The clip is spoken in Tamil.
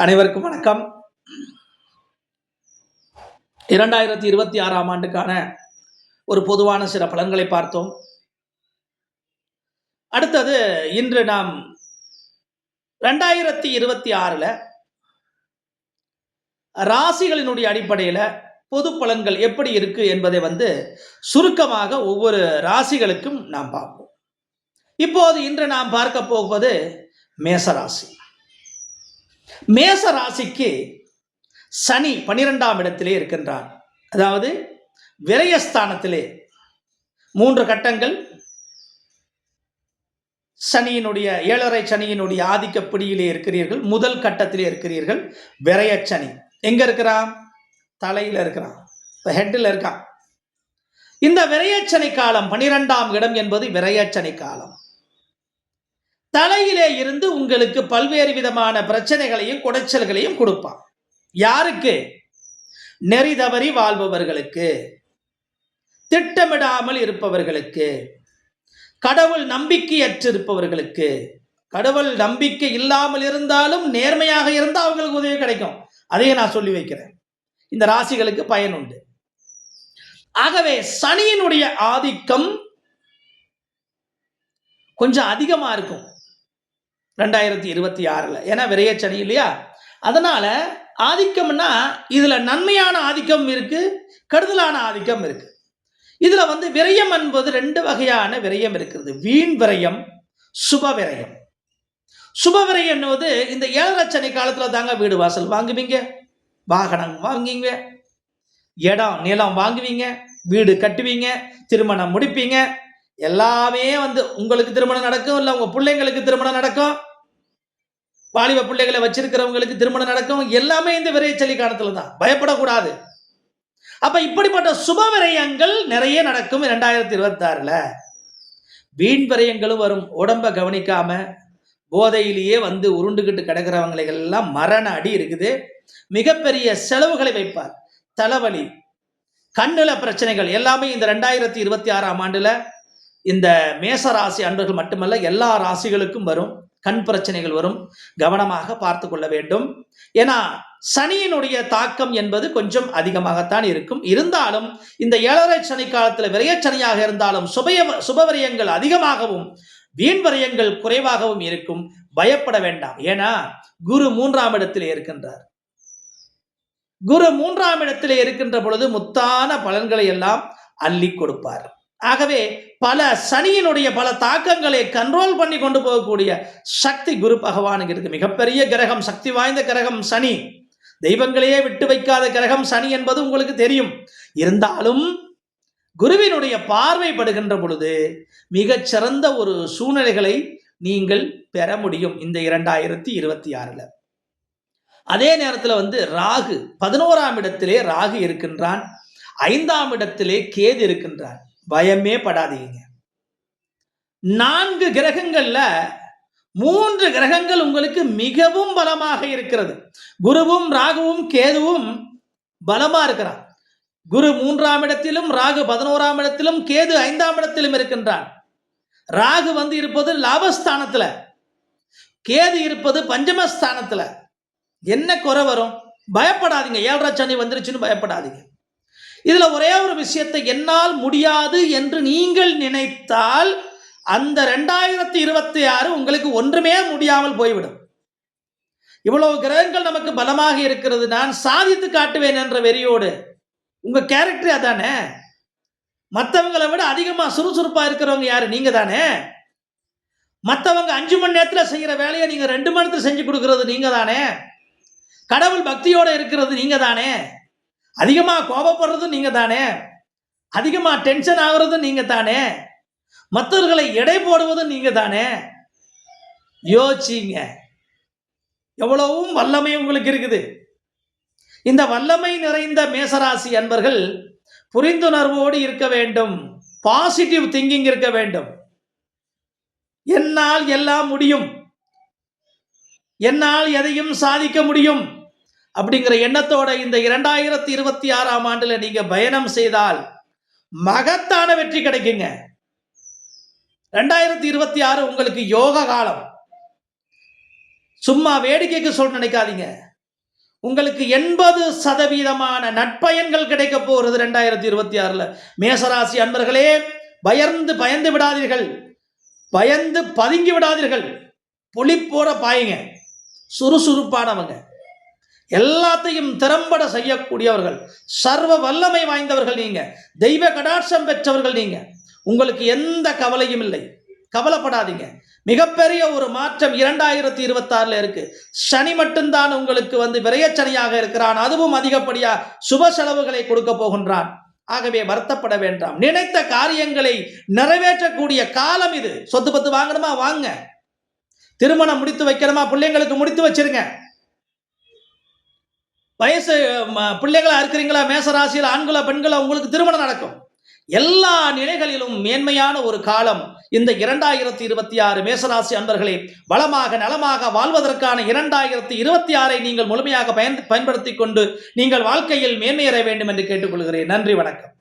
அனைவருக்கும் வணக்கம். இரண்டாயிரத்தி இருபத்தி ஆறாம் ஆண்டுக்கான ஒரு பொதுவான சில பலன்களை பார்த்தோம். அடுத்தது இன்று நாம் ரெண்டாயிரத்தி இருபத்தி ஆறில் ராசிகளினுடைய அடிப்படையில் பொது பலன்கள் எப்படி இருக்கு என்பதை வந்து சுருக்கமாக ஒவ்வொரு ராசிகளுக்கும் நாம் பார்ப்போம். இப்போது இன்று நாம் பார்க்க போவது மேசராசி. மேச ராசிக்கு சனி பனிரெண்டாம் இடத்திலே இருக்கின்றார். அதாவது விரயஸ்தானத்திலே மூன்று கட்டங்கள். சனியினுடைய ஏழரை சனியினுடைய ஆதிக்க பிடியிலே இருக்கிறீர்கள். முதல் கட்டத்திலே இருக்கிறீர்கள். விரைய சனி. எங்க இருக்கிறான்? தலையில் இருக்கிறான். இப்போ ஹெட்டில் இருக்கான். இந்த விரையச்சனை காலம் பனிரெண்டாம் இடம் என்பது விரயச்சனை காலம். தலையிலே இருந்து உங்களுக்கு பல்வேறு விதமான பிரச்சனைகளையும் குடைச்சல்களையும் கொடுப்பான். யாருக்கு? நெறி தவறி வாழ்பவர்களுக்கு. திட்டமிடாமல் இருப்பவர்களுக்கு. கடவுள் நம்பிக்கையற்றிருப்பவர்களுக்கு. கடவுள் நம்பிக்கை இல்லாமல் இருந்தாலும் நேர்மையாக இருந்தால் அவங்களுக்கு உதவி கிடைக்கும். அதையே நான் சொல்லி வைக்கிறேன். இந்த ராசிகளுக்கு பயன் உண்டு. ஆகவே சனியினுடைய ஆதிக்கம் கொஞ்சம் அதிகமாக இருக்கும். ரெண்டாயிரத்தி இருபத்தி ஆறில். ஏன்னா விரையச்சனி இல்லையா? அதனால் ஆதிக்கம்னா இதில் நன்மையான ஆதிக்கம் இருக்குது கெடுதலான ஆதிக்கம் இருக்குது இதில் வந்து விரயம் என்பது ரெண்டு வகையான விரயம் இருக்கிறது. வீண் விரயம் சுப விரயம். சுப விரயம் என்பது இந்த ஏழரை காலத்தில் தாங்க வீடு வாசல் வாங்குவீங்க. வாகனம் வாங்குவீங்க. இடம் நிலம் வாங்குவீங்க. வீடு கட்டுவீங்க. திருமணம் முடிப்பீங்க. எல்லாமே வந்து உங்களுக்கு திருமணம் நடக்கும் இல்லை உங்க பிள்ளைங்களுக்கு திருமணம் நடக்கும்? வாலிப பிள்ளைகளை வச்சிருக்கிறவங்களுக்கு திருமணம் நடக்கும் எல்லாமே இந்த விரைச்சலி காலத்தில் தான் பயப்படக்கூடாது. அப்ப இப்படிப்பட்ட சுப விரயங்கள் நிறைய நடக்கும் இரண்டாயிரத்தி இருபத்தி ஆறுல வீண் விரயங்களும் வரும். உடம்ப கவனிக்காம போதையிலேயே வந்து உருண்டுகிட்டு கிடக்கிறவங்களை எல்லாம் மரண அடி இருக்குது. மிகப்பெரிய செலவுகளை வைப்பார். தலைவலி கண்ணுல பிரச்சனைகள் எல்லாமே இந்த ரெண்டாயிரத்தி இருபத்தி ஆறாம் ஆண்டுல இந்த மேச ராசி அன்பர்கள் மட்டுமல்ல எல்லா ராசிகளுக்கும் வரும் கண் பிரச்சனைகள் வரும். கவனமாக பார்த்து கொள்ள வேண்டும். ஏன்னா சனியினுடைய தாக்கம் என்பது கொஞ்சம் அதிகமாகத்தான் இருக்கும். இருந்தாலும் இந்த ஏழரை சனி காலத்தில் விரயச்சனியாக இருந்தாலும் சுபய சுபவரியங்கள் அதிகமாகவும் வீண் விரயங்கள் குறைவாகவும் இருக்கும். பயப்பட வேண்டாம். ஏன்னா குரு மூன்றாம் இடத்திலே இருக்கின்றார். குரு மூன்றாம் இடத்திலே இருக்கின்ற பொழுது முத்தான பலன்களை எல்லாம் அள்ளி கொடுப்பார். ஆகவே பல சனியினுடைய பல தாக்கங்களை கண்ட்ரோல் பண்ணி கொண்டு போகக்கூடிய சக்தி குரு பகவானுக்கு இருக்கு. மிகப்பெரிய கிரகம் சக்தி வாய்ந்த கிரகம் சனி. தெய்வங்களையே விட்டு வைக்காத கிரகம் சனி என்பது உங்களுக்கு தெரியும். இருந்தாலும் குருவினுடைய பார்வை படுகின்ற பொழுது மிகச்சிறந்த ஒரு சூழ்நிலைகளை நீங்கள் பெற முடியும் இந்த இரண்டாயிரத்தி இருபத்தி ஆறுல. அதே நேரத்தில் வந்து ராகு பதினோராம் இடத்திலே ராகு இருக்கின்றான். ஐந்தாம் இடத்திலே கேது இருக்கின்றான். பயமே படாதீங்க. நான்கு கிரகங்கள்ல மூன்று கிரகங்கள் உங்களுக்கு மிகவும் பலமாக இருக்கிறது. குருவும் ராகுவும் கேதுவும் பலமா இருக்கிறான் குரு மூன்றாம் இடத்திலும் ராகு பதினோராம் இடத்திலும் கேது ஐந்தாம் இடத்திலும் இருக்கின்றான் ராகு வந்து இருப்பது லாபஸ்தானத்துல. கேது இருப்பது பஞ்சமஸ்தானத்துல. என்ன குறை வரும்? பயப்படாதீங்க. ஏழரை சனி வந்துருச்சுன்னு பயப்படாதீங்க. இதில் ஒரே ஒரு விஷயத்தை என்னால் முடியாது என்று நீங்கள் நினைத்தால் அந்த ரெண்டாயிரத்தி இருபத்தி ஆறு உங்களுக்கு ஒன்றுமே முடியாமல் போய்விடும். இவ்வளவு கிரகங்கள் நமக்கு பலமாக இருக்கிறது. நான் சாதித்து காட்டுவேன் என்ற வெறியோடு. உங்கள் கேரக்டர் அதானே? மற்றவங்களை விட அதிகமாக சுறுசுறுப்பாக இருக்கிறவங்க யார்? நீங்கள் தானே மற்றவங்க அஞ்சு மணி நேரத்தில் செய்கிற வேலையை நீங்கள் ரெண்டு மணி நேரத்தில் செஞ்சு கொடுக்கறது நீங்கள் தானே கடவுள் பக்தியோடு இருக்கிறது நீங்கள் தானே அதிகமாக கோபப்படுறதும் நீங்கள் தானே அதிகமாக டென்ஷன் ஆகுறதும் நீங்கள் தானே மற்றவர்களை எடை போடுவதும் நீங்கள் தானே யோசிங்க. எவ்வளவும் வல்லமை உங்களுக்கு இருக்குது. இந்த வல்லமை நிறைந்த மேசராசி அன்பர்கள் புரிந்துணர்வோடு இருக்க வேண்டும். பாசிட்டிவ் திங்கிங் இருக்க வேண்டும். என்னால் எல்லாம் முடியும். என்னால் எதையும் சாதிக்க முடியும். அப்படிங்கிற எண்ணத்தோட இந்த இரண்டாயிரத்தி இருபத்தி ஆறாம் ஆண்டுல நீங்க பயணம் செய்தால் மகத்தான வெற்றி கிடைக்குங்க. ரெண்டாயிரத்தி இருபத்தி ஆறு உங்களுக்கு யோக காலம். சும்மா வேடிக்கைக்கு சொல்ல நினைக்காதீங்க. உங்களுக்கு எண்பது சதவீதமான நட்பயன்கள் கிடைக்க போகிறது ரெண்டாயிரத்தி இருபத்தி ஆறுல மேசராசி அன்பர்களே பயந்து பயந்து விடாதீர்கள். பயந்து பதுங்கி விடாதீர்கள். புளிப்போட பாயுங்க. சுறுசுறுப்பானவங்க. எல்லாத்தையும் திறம்பட செய்யக்கூடியவர்கள் சர்வ வல்லமை வாய்ந்தவர்கள் நீங்க தெய்வ கடாட்சம் பெற்றவர்கள் நீங்க. உங்களுக்கு எந்த கவலையும் இல்லை. கவலைப்படாதீங்க. மிகப்பெரிய ஒரு மாற்றம் இரண்டாயிரத்தி இருபத்தாறுல இருக்கு. சனி மட்டும்தான் உங்களுக்கு வந்து விரயச்சனியாக இருக்கிறான். அதுவும் அதிகப்படியா சுப செலவுகளை கொடுக்க போகின்றான். ஆகவே வருத்தப்பட வேண்டாம். நினைத்த காரியங்களை நிறைவேற்றக்கூடிய காலம் இது. சொத்து பத்து வாங்கணுமா? வாங்க. திருமணம் முடித்து வைக்கணுமா? பிள்ளைங்களுக்கு முடித்து வச்சிருங்க. வயசு ம- பிள்ளைகளா இருக்கிறீங்களா? மேசராசியில் ஆண்களா பெண்களா உங்களுக்கு திருமணம் நடக்கும். எல்லா நிலைகளிலும் மேன்மையான ஒரு காலம் இந்த இரண்டாயிரத்தி இருபத்தி ஆறு மேசராசி அன்பர்களே. வளமாக நலமாக வாழ்வதற்கான இரண்டாயிரத்தி இருபத்தி ஆறை நீங்கள் முழுமையாக பயன் பயன்படுத்திக் கொண்டு நீங்கள் வாழ்க்கையில் மேன்மையேற வேண்டும் என்று கேட்டுக்கொள்கிறேன். நன்றி வணக்கம்.